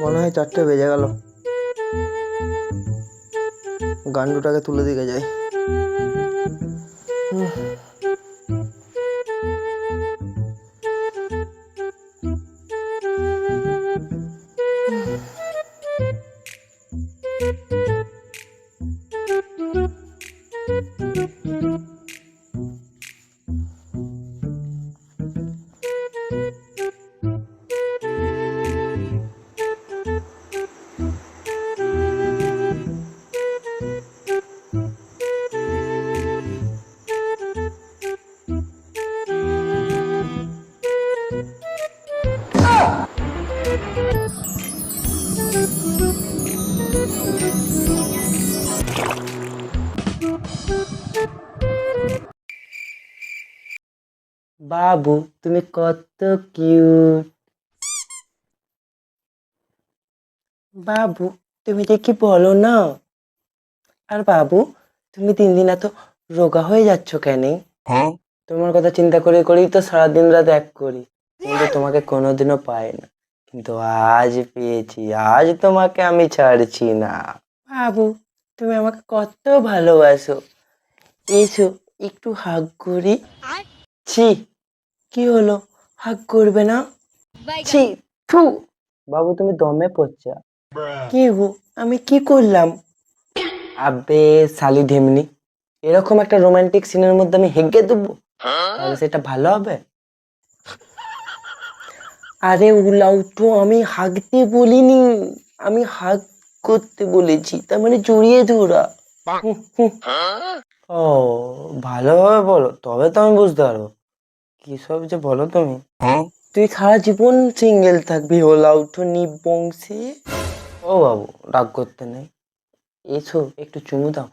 মনে হয় চারটে বেজে গেল গান্ডুটাকে তুলে দিকে যাই হুম। বাবু তুমি কত কিউট বাবু তুমি কি বলো না। আর বাবু তুমি দিন দিন এত রোগা হয়ে যাচ্ছ কেন? তোমার কথা চিন্তা করে করেই তো সারাদিন রাত এক করি। কিন্তু তোমাকে কোনোদিনও পাই না। কিন্তু আজ পেয়েছি আজ তোমাকে আমি ছাড়ছি না। বাবু তুমি আমাকে কত ভালোবাসো। এসো একটু হাগ করি। ছি কি হলো? হাগ করবে না? ছি থু। বাবু তুমি দমে পড়ছো। কি গো আমি কি করলাম? আবে শালি ঢেমনি এরকম একটা রোমান্টিক সিনের মধ্যে আমি হেগে দেবো। তাহলে সেটা ভালো হবে? আরে উলাউ তো আমি হাগতে বলিনি আমি হাগ করতে বলেছি তার মানে জড়িয়ে ধরা। ও ভালোভাবে বলো তবে তো আমি বুঝতে পারব। কি সব যে বলো তুমি? তুই সারা জীবন সিঙ্গেল থাকবি ওলা উঠো নিবংশী। ও বাবু রাগ করতে নেই। এসো একটু চুমু দাও।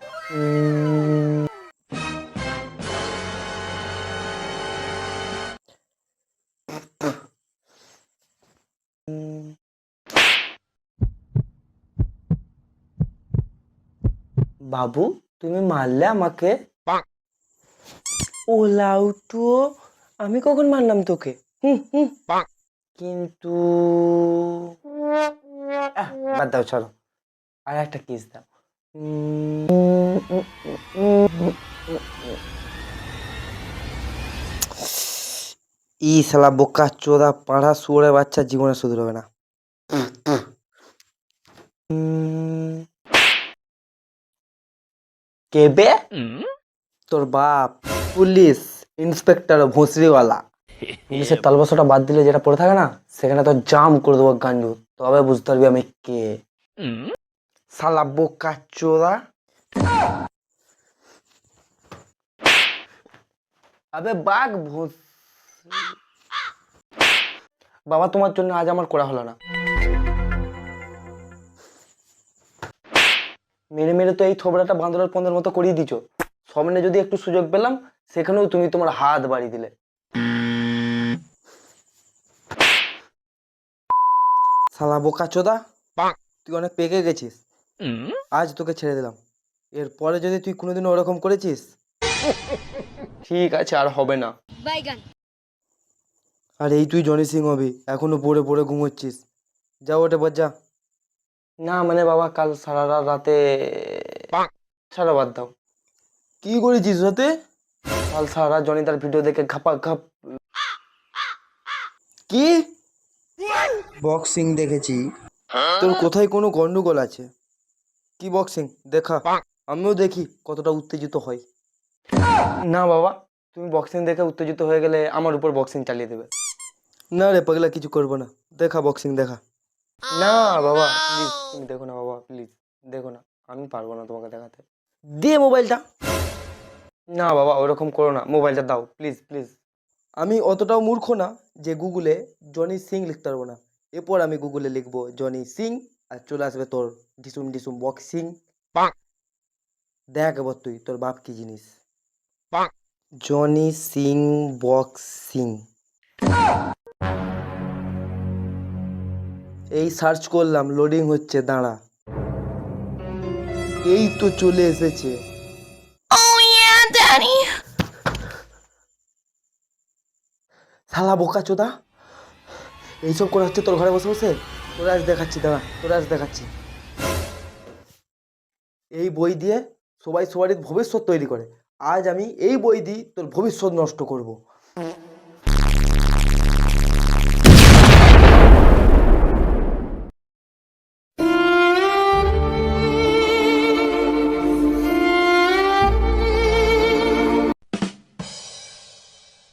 বাবু তুমি মারলে আমাকে? ও লাউটু আমি কখন মারলাম তোকে? হুম হুম। কিন্তু বাদ দাও চলো। আর একটা কিস দাও। ই শালা বোকা চোদা পাড়া শুয়োরের বাচ্চা জীবনে শুধরবে না। কে বে তোর বাপ পুলিশ ইন্সপেক্টর ভুসরিওয়ালা। পুলিশের তালবাসটা বাদ দিলে যেটা পড়ে থাকে না সেখানে তো জাম করে দেবো গান্ডু তবে বুঝতে পারবি আমি কে। শালা বোকা চোদা আবে বাঘ ভুস বাবা তোমার জন্য আজ আমার করা হলো না। মেরে মেরে তো এই থোবড়াটা বাঁদরের পন্দের মতো করিয়ে দিছো। সামনে যদি একটু সুযোগ পেলাম সেখানেও তুমি তোমার হাত বাড়িয়ে দিলে। শালা বোকা চোদা তুই অনেক পেকে গেছিস। আজ তোকে ছেড়ে দিলাম। এরপরে যদি তুই কোনোদিন ওরকম করেছিস ঠিক আছে আর হবে না। আর এই তুই জনি সিং হবি এখনও পড়ে পড়ে ঘুমোচ্ছিস। যা ওটা বল যা না মানে বাবা কাল সারা রাত রাতে সারা বাদ দাও। কি করেছিস রাতে? কাল সারা রাত জনি তার ভিডিও দেখে ঘাপা ঘাপ কি? বক্সিং দেখেছি। তোর কোথায় কোনো গন্ডগোল আছে? কি বক্সিং দেখা। আমিও দেখি কতটা উত্তেজিত হয় না বাবা তুমি বক্সিং দেখে উত্তেজিত হয়ে গেলে আমার উপর বক্সিং চালিয়ে দেবে। না রে পাগলা কিছু করব না। দেখা বক্সিং দেখা। না বাবা প্লিজ তুমি দেখো না বাবা প্লিজ দেখো না আমি পারব না তোমাকে দেখাতে। দে মোবাইলটা। না বাবা ওরকম করো না মোবাইলটা দাও প্লিজ প্লিজ আমি অতটাও মূর্খ না যে গুগলে জনি সিং লিখতে পারব না। এরপর আমি গুগলে লিখব জনি সিং আর চলে আসবে তোর ডিসুম ডিসুম বক্সিং দেখ এবার তুই তোর বাপ কি জিনিস? জনি সিং বক্সিং এই সার্চ করলাম লোডিং হচ্ছে দাঁড়া। এই তো চলে এসেছে। শালা বোকা চোদা। এইসব করে হচ্ছে তোর ঘরে বসে বসে? তোরা আজ দেখাচ্ছি দাঁড়া তোরা আজ দেখাচ্ছি। এই বই দিয়ে সবাই সবারই ভবিষ্যৎ তৈরি করে। আজ আমি এই বই দিয়ে তোর ভবিষ্যৎ নষ্ট করব।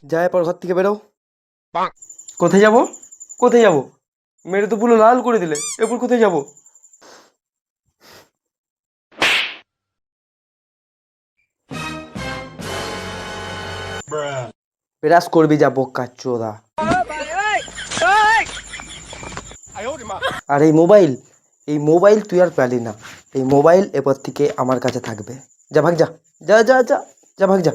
যায় পর ঘর থেকে বেরো। কোথায় যাব? কোথায় যাব? মেরে তো পুরো লাল করে দিলে এরপর কোথায় যাব? বিরাজ করবি যা বক্কা চোদা। আর এই মোবাইল এই মোবাইল তুই আর পেলি না। এই মোবাইল এরপর থেকে আমার কাছে থাকবে। যা ভাগ যা যা যা যা যা ভাগ যা।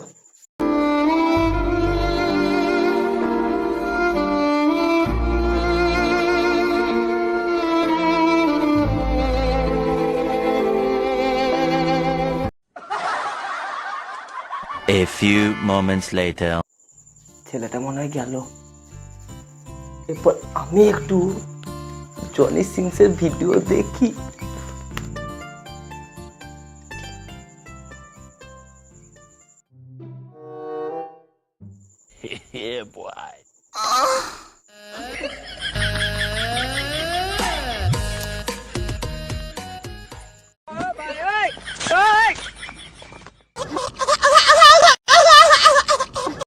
A few moments later. ছেলেটা মনে হয় গেল এরপর আমি একটু জনি সিংসের ভিডিও দেখি